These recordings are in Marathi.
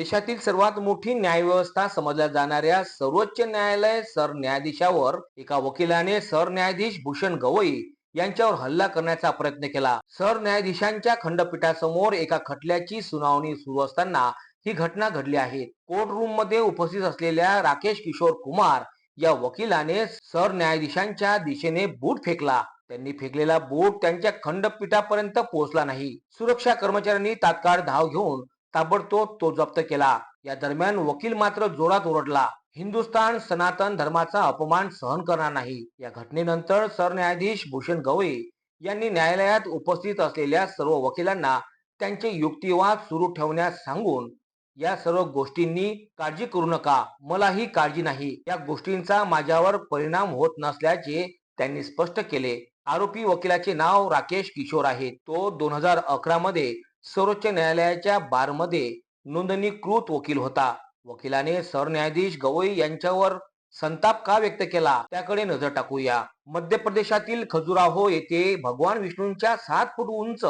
देशातील सर्वात मोठी न्यायव्यवस्था समजल्या जाणाऱ्या सर्वोच्च न्यायालय सरन्यायाधीशावर एका वकिलाने सरन्यायाधीश भूषण गवई यांच्यावर हल्ला करण्याचा प्रयत्न केला. सरन्यायाधीशांच्या खंडपीठासमोर एका खटल्याची सुनावणी सुरू असताना ही घटना घडली आहे. कोर्ट रूममध्ये उपस्थित असलेल्या राकेश किशोर कुमार या वकिलाने सरन्यायाधीशांच्या दिशेने बूट फेकला. त्यांनी फेकलेला बूट त्यांच्या खंडपीठापर्यंत पोहोचला नाही. सुरक्षा कर्मचाऱ्यांनी तात्काळ धाव घेऊन ताबडतोब तो जप्त केला. या दरम्यान वकील मात्र जोरात ओरडला. हिंदुस्थान सनातन धर्माचा अपमान सहन करणार नाही. या घटनेनंतर सरन्यायाधीश भूषण गवई यांनी न्यायालयात उपस्थित असलेल्या सर्व वकिलांना त्यांचे युक्तिवाद सुरू ठेवण्यास सांगून या सर्व गोष्टींनी काळजी करू नका. मलाही काळजी नाही. या गोष्टींचा माझ्यावर परिणाम होत नसल्याचे त्यांनी स्पष्ट केले. आरोपी वकिलाचे नाव राकेश किशोर आहे. तो दोन हजार अकरा मध्ये सर्वोच्च न्यायालयाच्या बारमध्ये नोंदणीकृत वकील होता. वकिलाने सरन्यायाधीश गवई यांच्यावर संताप का व्यक्त केला? त्याकडे नजर टाकूया. मध्य प्रदेशातील खजुराहो येथे भगवान विष्णूंच्या सात फूट उंच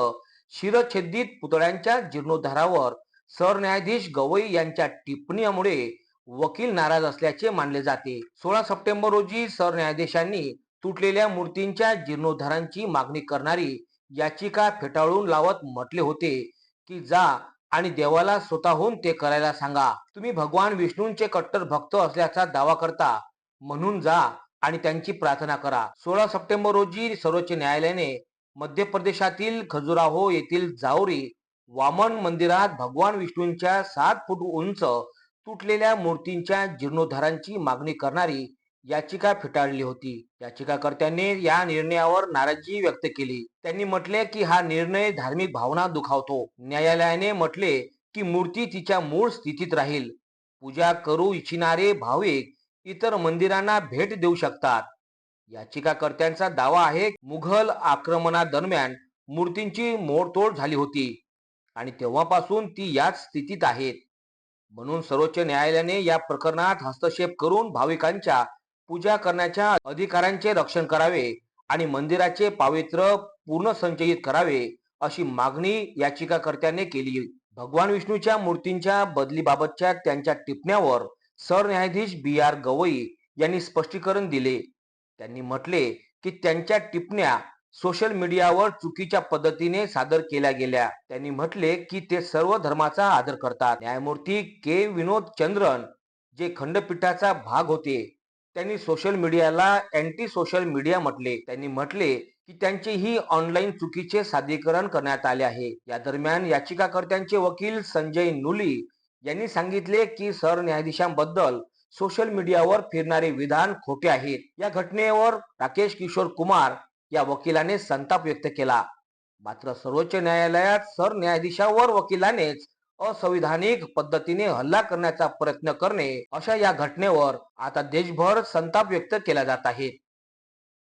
शिरछेदित पुतळ्यांच्या जीर्णोद्धारावर सरन्यायाधीश गवई यांच्या टिप्पणीमुळे वकील नाराज असल्याचे मानले जाते. सोळा सप्टेंबर रोजी सरन्यायाधीशांनी तुटलेल्या मूर्तींच्या जीर्णोद्धारांची मागणी करणारी याचिका फेटाळून लावत म्हटले होते की जा आणि देवाला स्वतःहून ते करायला सांगा. तुम्ही भगवान विष्णूंचे कट्टर भक्त असल्याचा दावा करता म्हणून जा आणि त्यांची प्रार्थना करा. सोळा सप्टेंबर रोजी सर्वोच्च न्यायालयाने मध्य प्रदेशातील खजुराहो येथील जावरी वामन मंदिरात भगवान विष्णूंच्या सात फूट उंच तुटलेल्या मूर्तींच्या जीर्णोद्धारांची मागणी करणारी याचिका फेटाळली होती? याचिकाकर्त्यांनी या निर्णयावर नाराजी व्यक्त केली. त्यांनी म्हटले की हा निर्णय धार्मिक भावना दुखावतो. न्यायालयाने म्हटले की मूर्ती तिच्या मूळ स्थितीत राहील. पूजा करू इच्छिणारे भाविक इतर मंदिरांना भेट देऊ शकतात. याचिकाकर्त्यांचा दावा आहे मुघल आक्रमणादरम्यान मूर्तींची मोडतोड झाली होती आणि तेव्हापासून ती याच स्थितीत आहेत. म्हणून सर्वोच्च न्यायालयाने या प्रकरणात हस्तक्षेप करून भाविकांच्या पूजा करण्याच्या अधिकारांचे रक्षण करावे आणि मंदिराचे पावित्र्य पुनर्संचयित करावे अशी मागणी याचिकाकर्त्याने केली. भगवान विष्णूच्या मूर्तींच्या बदलीबाबतच्या त्यांच्या टिपण्यावर सरन्यायाधीश बी आर गवई यांनी स्पष्टीकरण दिले. त्यांनी म्हटले की त्यांच्या टिपण्या सोशल मीडियावर चुकीच्या पद्धतीने सादर केल्या गेल्या. त्यांनी म्हटले की ते सर्व धर्माचा आदर करतात. न्यायमूर्ती के. विनोद चंद्रन जे खंडपीठाचा भाग होते त्यांनी सोशल मीडियाला अँटी सोशल मीडिया म्हटले. त्यांनी म्हटले की त्यांचे ही ऑनलाईन चुकीचे सादरीकरण करण्यात आले आहे. या दरम्यान याचिकाकर्त्यांचे वकील संजय नुली यांनी सांगितले की सरन्यायाधीशांबद्दल सोशल मीडियावर फिरणारे विधान खोटे आहेत. या घटनेवर राकेश किशोर कुमार या वकिलाने संताप व्यक्त केला. मात्र सर्वोच्च न्यायालयात सरन्यायाधीशावर वकिलानेच असंविधानिक पद्धतीने हल्ला करण्याचा प्रयत्न करणे अशा या घटनेवर आता देशभर संताप व्यक्त केला जात आहे.